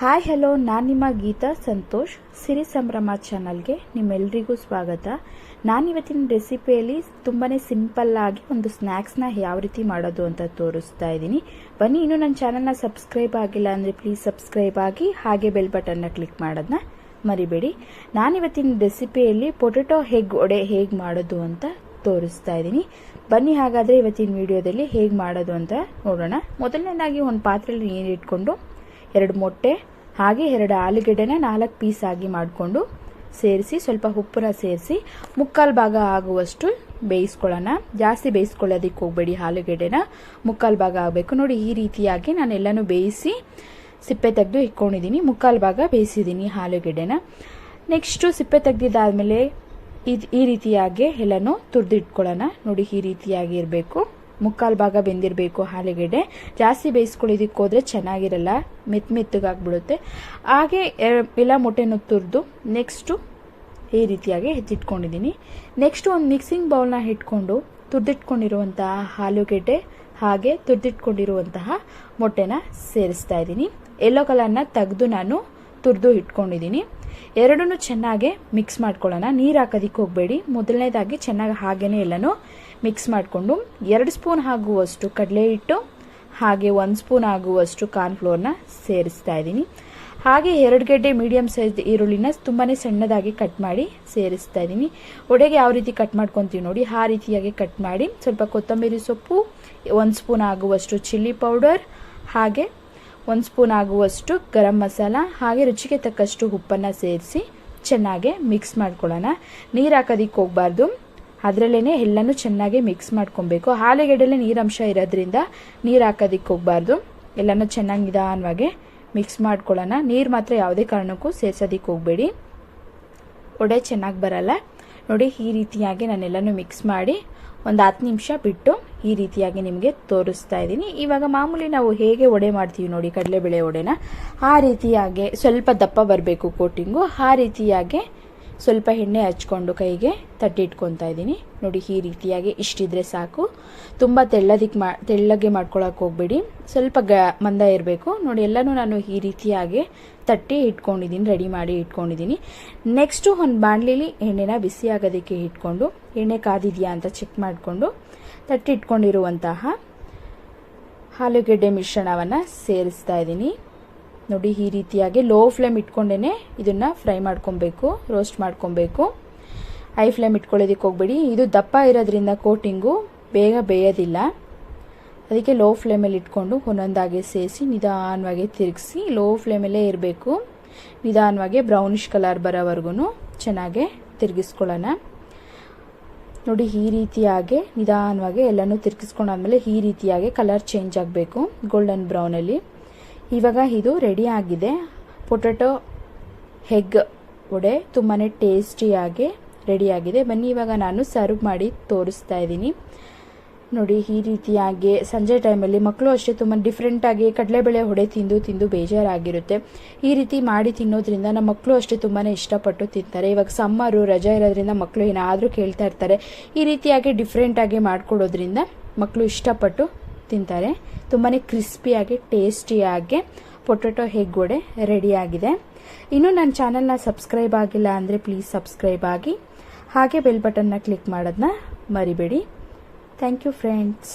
Hi, hello, ನಾನು ನಿಮ್ಮ ಗೀತಾ ಸಂತೋಷ್, ಸಿರಿ ಸಂಭ್ರಮ ಚಾನಲ್ಗೆ ನಿಮ್ಮೆಲ್ರಿಗೂ ಸ್ವಾಗತ. ನಾನು ಇವತ್ತಿನ ರೆಸಿಪಿಯಲ್ಲಿ ತುಂಬಾ ಸಿಂಪಲ್ಲಾಗಿ ಒಂದು ಸ್ನ್ಯಾಕ್ಸ್ನ ಯಾವ ರೀತಿ ಮಾಡೋದು ಅಂತ ತೋರಿಸ್ತಾ ಇದ್ದೀನಿ. ಬನ್ನಿ, ಇನ್ನೂ ನನ್ನ ಚಾನಲ್ನ ಸಬ್ಸ್ಕ್ರೈಬ್ ಆಗಿಲ್ಲ ಅಂದರೆ ಪ್ಲೀಸ್ ಸಬ್ಸ್ಕ್ರೈಬ್ ಆಗಿ ಹಾಗೆ ಬೆಲ್ ಬಟನ್ನ ಕ್ಲಿಕ್ ಮಾಡೋದನ್ನ ಮರಿಬೇಡಿ. ನಾನಿವತ್ತಿನ ರೆಸಿಪಿಯಲ್ಲಿ ಪೊಟೆಟೊ ಹೆಗ್ ಒಡೆ ಹೇಗೆ ಮಾಡೋದು ಅಂತ ತೋರಿಸ್ತಾ ಇದ್ದೀನಿ. ಬನ್ನಿ, ಹಾಗಾದರೆ ಇವತ್ತಿನ ವಿಡಿಯೋದಲ್ಲಿ ಹೇಗೆ ಮಾಡೋದು ಅಂತ ನೋಡೋಣ. ಮೊದಲನೇದಾಗಿ ಒಂದು ಪಾತ್ರೆಯಲ್ಲಿ ನೀರು ಇಟ್ಕೊಂಡು ಎರಡು ಮೊಟ್ಟೆ, ಹಾಗೆ ಎರಡು ಆಲೂಗೆಡ್ಡೆನ ನಾಲ್ಕು ಪೀಸ್ ಆಗಿ ಮಾಡಿಕೊಂಡು ಸೇರಿಸಿ, ಸ್ವಲ್ಪ ಉಪ್ಪನ್ನ ಸೇರಿಸಿ, ಮುಕ್ಕಾಲು ಭಾಗ ಆಗುವಷ್ಟು ಬೇಯಿಸ್ಕೊಳ್ಳೋಣ. ಜಾಸ್ತಿ ಬೇಯಿಸ್ಕೊಳ್ಳೋದಕ್ಕೆ ಹೋಗಬೇಡಿ ಆಲೂಗೆಡ್ಡೆನ. ಮುಕ್ಕಾಲು ಭಾಗ ಆಗಬೇಕು. ನೋಡಿ, ಈ ರೀತಿಯಾಗಿ ನಾನೆಲ್ಲನೂ ಬೇಯಿಸಿ ಸಿಪ್ಪೆ ತೆಗೆದು ಇಟ್ಕೊಂಡಿದ್ದೀನಿ. ಮುಕ್ಕಾಲು ಭಾಗ ಬೇಯಿಸಿದ್ದೀನಿ ಆಲೂಗೆಡ್ಡೆನ. ನೆಕ್ಸ್ಟು ಸಿಪ್ಪೆ ತೆಗೆದಿದ್ದಾದಮೇಲೆ ಇದು ಈ ರೀತಿಯಾಗಿ ಎಲ್ಲನೂ ತುರಿದಿಟ್ಕೊಳ್ಳೋಣ. ನೋಡಿ, ಈ ರೀತಿಯಾಗಿ ಇರಬೇಕು. ಮುಕ್ಕಾಲು ಭಾಗ ಬೆಂದಿರಬೇಕು ಆಲೂಗೆಡ್ಡೆ ಜಾಸ್ತಿ ಬೇಯಿಸ್ಕೊಳ್ಳೋದಕ್ಕೆ ಹೋದರೆ ಚೆನ್ನಾಗಿರಲ್ಲ ಮೆತ್ತ ಮೆತ್ತಗಾಗ್ಬಿಡುತ್ತೆ ಹಾಗೆ ಎಲ್ಲ ಮೊಟ್ಟೆನೂ ತುರಿದು ನೆಕ್ಸ್ಟು ಈ ರೀತಿಯಾಗಿ ಹೆಚ್ಚಿಟ್ಕೊಂಡಿದ್ದೀನಿ. ನೆಕ್ಸ್ಟು ಒಂದು ಮಿಕ್ಸಿಂಗ್ ಬೌಲ್ನ ಇಟ್ಕೊಂಡು ತುರಿದಿಟ್ಕೊಂಡಿರುವಂತಹ ಆಲೂಗೆಡ್ಡೆ ಹಾಗೆ ತುರಿದಿಟ್ಕೊಂಡಿರುವಂತಹ ಮೊಟ್ಟೆನ ಸೇರಿಸ್ತಾ ಇದ್ದೀನಿ. ಎಲ್ಲೋ ಕಲರ್ನ ತೆಗೆದು ನಾನು ತುರಿದು ಇಟ್ಕೊಂಡಿದ್ದೀನಿ ಎರಡನ್ನೂ ಚೆನ್ನಾಗೆ ಮಿಕ್ಸ್ ಮಾಡ್ಕೊಳ್ಳೋಣ. ನೀರು ಹಾಕೋದಕ್ಕೆ ಹೋಗಬೇಡಿ. ಮೊದಲನೇದಾಗಿ ಚೆನ್ನಾಗಿ ಹಾಗೇ ಎಲ್ಲನೂ ಮಿಕ್ಸ್ ಮಾಡಿಕೊಂಡು ಎರಡು ಸ್ಪೂನ್ ಆಗುವಷ್ಟು ಕಡಲೆ ಹಿಟ್ಟು, ಹಾಗೆ ಒಂದು ಸ್ಪೂನ್ ಆಗುವಷ್ಟು ಕಾರ್ನ್ಫ್ಲೋರ್ನ ಸೇರಿಸ್ತಾ ಇದ್ದೀನಿ ಹಾಗೆ ಎರಡು ಗಡ್ಡೆ ಮೀಡಿಯಮ್ ಸೈಜ್ ಈರುಳ್ಳಿನ ತುಂಬಾ ಸಣ್ಣದಾಗಿ ಕಟ್ ಮಾಡಿ ಸೇರಿಸ್ತಾ ಇದ್ದೀನಿ ಒಡೆಗೆ ಯಾವ ರೀತಿ ಕಟ್ ಮಾಡ್ಕೊತೀವಿ ನೋಡಿ, ಆ ರೀತಿಯಾಗಿ ಕಟ್ ಮಾಡಿ ಸ್ವಲ್ಪ ಕೊತ್ತಂಬರಿ ಸೊಪ್ಪು, ಒಂದು ಸ್ಪೂನ್ ಆಗುವಷ್ಟು ಚಿಲ್ಲಿ ಪೌಡರ್ ಹಾಗೆ ಒಂದು ಸ್ಪೂನ್ ಆಗುವಷ್ಟು ಗರಂ ಮಸಾಲ ಹಾಗೆ ರುಚಿಗೆ ತಕ್ಕಷ್ಟು ಉಪ್ಪನ್ನು ಸೇರಿಸಿ ಚೆನ್ನಾಗಿ ಮಿಕ್ಸ್ ಮಾಡ್ಕೊಳ್ಳೋಣ. ನೀರು ಹಾಕೋದಿಕ್ಕೆ ಹೋಗಬಾರ್ದು. ಅದರಲ್ಲೇ ಎಲ್ಲನೂ ಚೆನ್ನಾಗಿ ಮಿಕ್ಸ್ ಮಾಡ್ಕೊಬೇಕು. ಆಲೂಗೆಡ್ಡೆಲೆ ನೀರಂಶ ಇರೋದ್ರಿಂದ ನೀರು ಹಾಕೋದಿಕ್ಕೆ ಹೋಗಬಾರ್ದು. ಎಲ್ಲನೂ ಚೆನ್ನಾಗಿ ನಿಧಾನವಾಗಿ ಮಿಕ್ಸ್ ಮಾಡ್ಕೊಳ್ಳೋಣ. ನೀರು ಮಾತ್ರ ಯಾವುದೇ ಕಾರಣಕ್ಕೂ ಸೇರ್ಸೋದಿಕ್ಕೆ ಹೋಗಬೇಡಿ. ಒಡೆ ಚೆನ್ನಾಗಿ ಬರಲ್ಲ. ನೋಡಿ ಈ ರೀತಿಯಾಗಿ ನಾನೆಲ್ಲನೂ ಮಿಕ್ಸ್ ಮಾಡಿ ಒಂದು ಹತ್ತು ನಿಮಿಷ ಬಿಟ್ಟು ಈ ರೀತಿಯಾಗಿ ನಿಮಗೆ ತೋರಿಸ್ತಾ ಇದ್ದೀನಿ. ಇವಾಗ ಮಾಮೂಲಿ ನಾವು ಹೇಗೆ ಒಡೆ ಮಾಡ್ತೀವಿ ನೋಡಿ, ಕಡಲೆಬೇಳೆ ಒಡೆನ ಆ ರೀತಿಯಾಗಿ ಸ್ವಲ್ಪ ದಪ್ಪ ಬರಬೇಕು ಕೋಟಿಂಗು ಆ ರೀತಿಯಾಗಿ ಸ್ವಲ್ಪ ಎಣ್ಣೆ ಹಚ್ಕೊಂಡು ಕೈಗೆ ತಟ್ಟಿಟ್ಕೊತಾ ಇದ್ದೀನಿ. ನೋಡಿ, ಈ ರೀತಿಯಾಗಿ ಇಷ್ಟಿದ್ರೆ ಸಾಕು. ತುಂಬ ತೆಳ್ಳದಿಕ್ಕೆ ಮಾ, ತೆಳ್ಳಗೆ ಮಾಡ್ಕೊಳಕ್ಕೆ ಹೋಗ್ಬೇಡಿ. ಸ್ವಲ್ಪ ಗ, ಮಂದ ಇರಬೇಕು. ನೋಡಿ, ಎಲ್ಲನೂ ನಾನು ಈ ರೀತಿಯಾಗಿ ತಟ್ಟಿ ಇಟ್ಕೊಂಡಿದ್ದೀನಿ, ರೆಡಿ ಮಾಡಿ ಇಟ್ಕೊಂಡಿದ್ದೀನಿ. ನೆಕ್ಸ್ಟು ಒಂದು ಬಾಣಲಿಲಿ ಎಣ್ಣೆನ ಬಿಸಿ ಆಗೋದಕ್ಕೆ ಇಟ್ಕೊಂಡು, ಎಣ್ಣೆ ಕಾದಿದೆಯಾ ಅಂತ ಚೆಕ್ ಮಾಡಿಕೊಂಡು, ತಟ್ಟಿ ಇಟ್ಕೊಂಡಿರುವಂತಹ ಆಲೂಗೆಡ್ಡೆ ಮಿಶ್ರಣವನ್ನು ಸೇರಿಸ್ತಾ ಇದ್ದೀನಿ. ನೋಡಿ, ಈ ರೀತಿಯಾಗಿ ಲೋ ಫ್ಲೇಮ್ ಇಟ್ಕೊಂಡೇ ಇದನ್ನು ಫ್ರೈ ಮಾಡ್ಕೊಬೇಕು ರೋಸ್ಟ್ ಮಾಡ್ಕೊಬೇಕು. ಹೈ ಫ್ಲೇಮ್ ಇಟ್ಕೊಳ್ಳೋದಕ್ಕೆ ಹೋಗಬೇಡಿ. ಇದು ದಪ್ಪ ಇರೋದ್ರಿಂದ ಕೋಟಿಂಗು ಬೇಗ ಬೇಯೋದಿಲ್ಲ. ಅದಕ್ಕೆ ಲೋ ಫ್ಲೇಮಲ್ಲಿ ಇಟ್ಕೊಂಡು ಒಂದೊಂದಾಗೆ ಸೇರಿಸಿ ನಿಧಾನವಾಗಿ ತಿರುಗಿಸಿ ಲೋ ಫ್ಲೇಮಲ್ಲೇ ಇರಬೇಕು. ನಿಧಾನವಾಗಿ ಬ್ರೌನಿಷ್ ಕಲರ್ ಬರೋವರೆಗೂ ಚೆನ್ನಾಗೆ ತಿರುಗಿಸ್ಕೊಳ್ಳೋಣ. ನೋಡಿ, ಈ ರೀತಿಯಾಗಿ ನಿಧಾನವಾಗಿ ಎಲ್ಲನೂ ತಿರುಗಿಸ್ಕೊಂಡಾದ್ಮೇಲೆ ಈ ರೀತಿಯಾಗಿ ಕಲರ್ ಚೇಂಜ್ ಆಗಬೇಕು ಗೋಲ್ಡನ್ ಬ್ರೌನಲ್ಲಿ ಇವಾಗ ಇದು ರೆಡಿ ಆಗಿದೆ. ಪೊಟೊಟೊ ಹೆಗ್ ವಡೆ ತುಂಬಾ ಟೇಸ್ಟಿಯಾಗಿ ರೆಡಿಯಾಗಿದೆ ಬನ್ನಿ, ಇವಾಗ ನಾನು ಸರ್ವ್ ಮಾಡಿ ತೋರಿಸ್ತಾ ಇದ್ದೀನಿ. ನೋಡಿ, ಈ ರೀತಿಯಾಗಿ ಸಂಜೆ ಟೈಮಲ್ಲಿ ಮಕ್ಕಳು ಅಷ್ಟೇ ತುಂಬ ಡಿಫ್ರೆಂಟಾಗಿ ಕಡಲೆಬೇಳೆ ಹೊಡೆ ತಿಂದು ತಿಂದು ಬೇಜಾರಾಗಿರುತ್ತೆ. ಈ ರೀತಿ ಮಾಡಿ ತಿನ್ನೋದ್ರಿಂದ ನಮ್ಮ ಮಕ್ಕಳು ಅಷ್ಟೇ ತುಂಬಾ ಇಷ್ಟಪಟ್ಟು ತಿಂತಾರೆ. ಇವಾಗ ಸಮ್ಮರು ರಜೆ ಇರೋದ್ರಿಂದ ಮಕ್ಕಳು ಏನಾದರೂ ಕೇಳ್ತಾ ಇರ್ತಾರೆ. ಈ ರೀತಿಯಾಗಿ ಡಿಫ್ರೆಂಟಾಗಿ ಮಾಡಿಕೊಡೋದ್ರಿಂದ ಮಕ್ಕಳು ಇಷ್ಟಪಟ್ಟು ತಿಂತಾರೆ. ತುಂಬಾ ಕ್ರಿಸ್ಪಿಯಾಗಿ ಟೇಸ್ಟಿಯಾಗಿ ಪೊಟೊಟೊ ಹೆಗ್ ವಡೆ ರೆಡಿಯಾಗಿದೆ ಇನ್ನೂ ನನ್ನ ಚಾನಲ್ನ ಸಬ್ಸ್ಕ್ರೈಬ್ ಆಗಿಲ್ಲ ಅಂದರೆ ಪ್ಲೀಸ್ ಸಬ್ಸ್ಕ್ರೈಬ್ ಆಗಿ. ಹಾಗೆ ಬೆಲ್ ಬಟನ್ನ ಕ್ಲಿಕ್ ಮಾಡೋದನ್ನ ಮರಿಬೇಡಿ. Thank you friends